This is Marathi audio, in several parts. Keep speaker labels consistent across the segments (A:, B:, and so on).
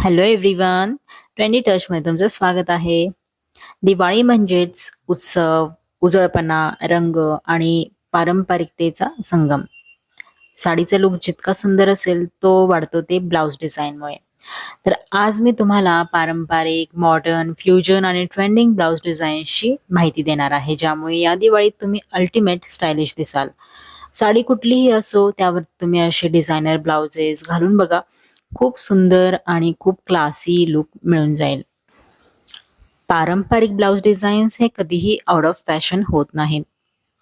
A: हॅलो एव्हरीवन ट्रेंडी टचमध्ये तुमचं स्वागत आहे. दिवाळी म्हणजेच उत्सव उजळपणा रंग आणि पारंपरिकतेचा संगम. साडीचा लुक जितका सुंदर असेल तो वाढतो ते ब्लाउज डिझाईनमुळे तर आज मी तुम्हाला पारंपरिक मॉडर्न फ्युजन आणि ट्रेंडिंग ब्लाउज डिझाईन्सची माहिती देणार आहे ज्यामुळे या दिवाळीत तुम्ही अल्टिमेट स्टायलिश दिसाल. साडी कुठलीही असो त्यावर तुम्ही असे डिझायनर ब्लाउजेस घालून बघा. खूप सुंदर आणि खूप क्लासी लुक मिळून जाईल. पारंपरिक ब्लाउज डिझाईन्स हे कधीही आउट ऑफ फॅशन होत नाहीत.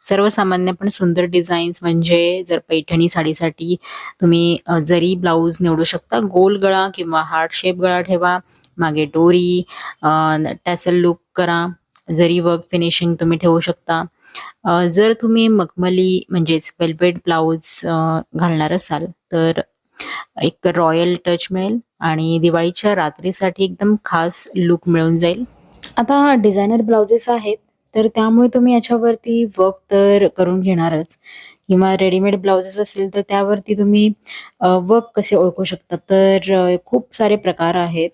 A: सर्वसामान्य पण सुंदर डिझाईन्स म्हणजे जर पैठणी साडीसाठी तुम्ही जरी ब्लाऊज निवडू शकता गोल गळा किंवा हार्ट शेप गळा ठेवा मागे डोरी टॅसल लुक करा जरी वर्क फिनिशिंग तुम्ही ठेवू शकता. जर तुम्ही मखमली म्हणजेच वेल्वेट ब्लाऊज घालणार असाल तर एक रॉयल टच मिळेल आणि दिवाळीच्या रात्रीसाठी एकदम खास लुक मिळून जाईल. आता डिझायनर ब्लाउजेस आहेत तर त्यामुळे तुम्ही याच्यावरती वर्क तर करून घेणारच. किंवा रेडीमेड ब्लाउजेस असेल तर त्यावरती तुम्ही वर्क कसे ओळखू शकता? तर खूप सारे प्रकार आहेत.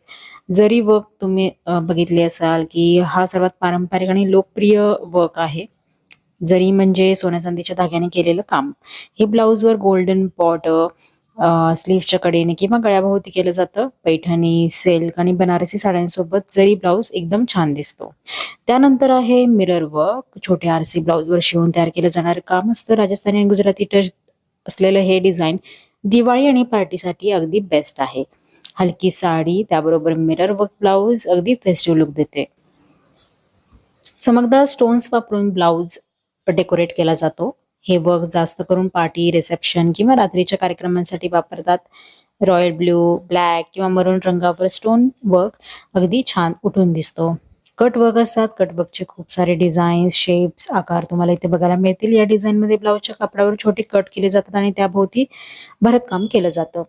A: जरी वर्क तुम्ही बघितले असाल की हा सर्वात पारंपरिक आणि लोकप्रिय वर्क आहे. जरी म्हणजे सोन्या चांदीच्या धाग्याने केलेलं काम. हे ब्लाऊजवर गोल्डन पॉट स्लीव्हच्या कडेने किंवा गळ्याभोवती केलं जातं. पैठणी सिल्क आणि बनारसी साड्यांसोबत जरी ब्लाऊज एकदम छान दिसतो. त्यानंतर आहे मिरर वर्क छोटे आरसी ब्लाऊजवर शिवून तयार केलं जाणारं काम असतं. राजस्थानी आणि गुजराती टच असलेलं हे डिझाईन दिवाळी आणि पार्टीसाठी अगदी बेस्ट आहे. हलकी साडी त्याबरोबर मिरर वर्क ब्लाऊज अगदी फेस्टिव्ह लुक देते. चमकदार स्टोन्स वापरून ब्लाऊज डेकोरेट केला जातो. हे वर्क जास्त करून पार्टी रिसेप्शन किंवा रात्रीच्या कार्यक्रमांसाठी वापरतात. रॉयल ब्ल्यू ब्लॅक किंवा मरून रंगावर स्टोन वर्क अगदी छान उठून दिसतो. कट वर्क असतात. कट वर्कचे खूप सारे डिझाईन्स शेप्स आकार तुम्हाला इथे बघायला मिळतील. या डिझाईनमध्ये ब्लाऊजच्या कापडावर छोटे कट केले जातात आणि त्याभोवती भरतकाम केलं जातं.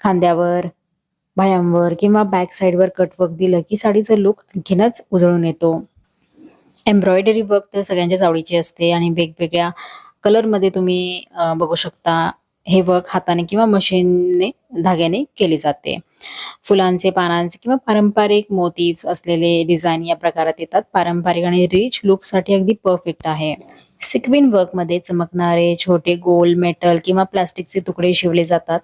A: खांद्यावर बायांवर किंवा बॅक साईडवर कट वर्क दिलं की साडीचा लुक आणखीनच उजळून येतो. एम्ब्रॉयडरी वर्क तर सगळ्यांच्याच आवडीची असते आणि वेगवेगळ्या कलरमध्ये तुम्ही बघू शकता हे वर्क हाताने किंवा मशीनने धाग्याने केले जाते. फुलांचे पानांचे किंवा पारंपरिक मोतीफ असलेले डिझाईन या प्रकारात येतात. पारंपरिक आणि रिच लुकसाठी अगदी परफेक्ट आहे. सिक्विन वर्कमध्ये चमकणारे छोटे गोल मेटल किंवा प्लास्टिकचे तुकडे शिवले जातात.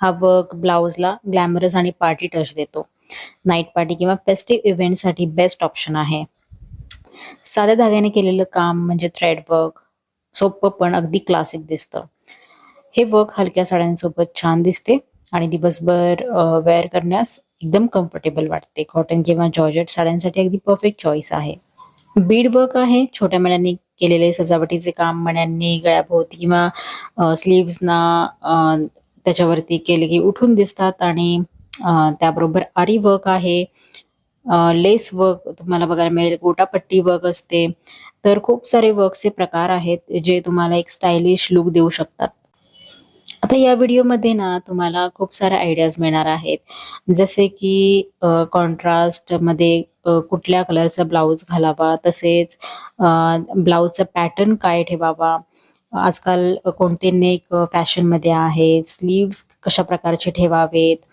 A: हा वर्क ब्लाउजला ग्लॅमरस आणि पार्टी टच देतो. नाईट पार्टी किंवा फेस्टिव्ह इव्हेंटसाठी बेस्ट ऑप्शन आहे. साध्या धाग्याने केलेलं काम म्हणजे थ्रेड वर्क सोपं पण अगदी क्लासिक दिसतं. हे वर्क हलक्या साड्यांसोबत छान दिसते आणि दिवसभर वेअर करण्यास एकदम कम्फर्टेबल वाटते. कॉटन किंवा जॉर्जेट साड्यांसाठी अगदी परफेक्ट चॉईस आहे. बीड वर्क आहे. छोट्या मण्यांनी केलेले सजावटीचे काम मण्यांनी गळ्याभोवती किंवा स्लीव्सना त्याच्यावरती केले की उठून दिसतात आणि त्याबरोबर आरी वर्क आहे. लेस वर्क तुम्हाला बघायला मिळेल. गोटापट्टी वर्क असते. तर खूप सारे वर्कचे प्रकार आहेत जे तुम्हाला एक स्टायलिश लुक देऊ शकतात. आता या व्हिडिओमध्ये ना तुम्हाला खूप साऱ्या आयडियाज मिळणार आहेत. जसे की कॉन्ट्रास्टमध्ये कुठल्या कलरचा ब्लाऊज घालावा तसेच ब्लाऊजचा पॅटर्न काय ठेवावा. आजकाल कोणते नेक फॅशनमध्ये आहेत स्लीव्स कशा प्रकारचे ठेवावेत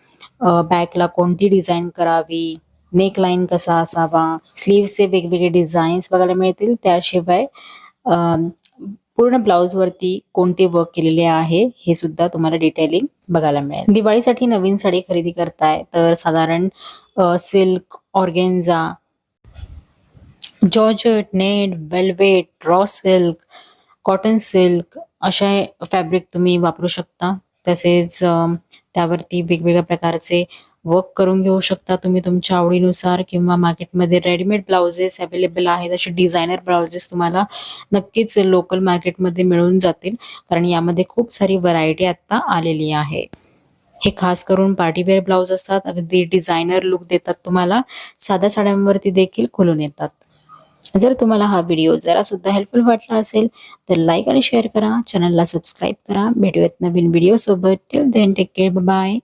A: बॅकला कोणती डिझाईन करावी. नेक लाईन कसा असावा स्लीव्सचे वेगवेगळे डिझाईन्स बघायला मिळतील. त्याशिवाय पूर्ण ब्लाऊजवरती कोणते वर्क केलेले आहे हे सुद्धा तुम्हाला डिटेलिंग बघायला मिळेल. दिवाळीसाठी नवीन साडी खरेदी करताय तर साधारण silk organza georgette net velvet raw silk cotton silk अशा फॅब्रिक तुम्ही वापरू शकता. तसेच त्यावरती वेगवेगळ्या प्रकारचे वर्क करून घेऊ शकता. तुम्ही तुमच्या आवडीनुसार किंवा मार्केटमध्ये रेडीमेड ब्लाउजेस अवेलेबल आहेत असे डिझायनर ब्लाउजेस तुम्हाला नक्कीच लोकल मार्केटमध्ये मिळून जातील. कारण यामध्ये खूप सारी व्हरायटी आत्ता आलेली आहे. हे खास करून पार्टीवेअर ब्लाउज असतात. अगदी डिझायनर लुक देतात तुम्हाला. साध्या साड्यांवरती देखील खुलून येतात. जर तुम्हाला हा व्हिडिओ जरा सुद्धा हेल्पफुल वाटला असेल तर लाईक आणि शेअर करा. चॅनलला सबस्क्राईब करा. भेटूयात नवीन व्हिडिओ सोबत. Till then take care bye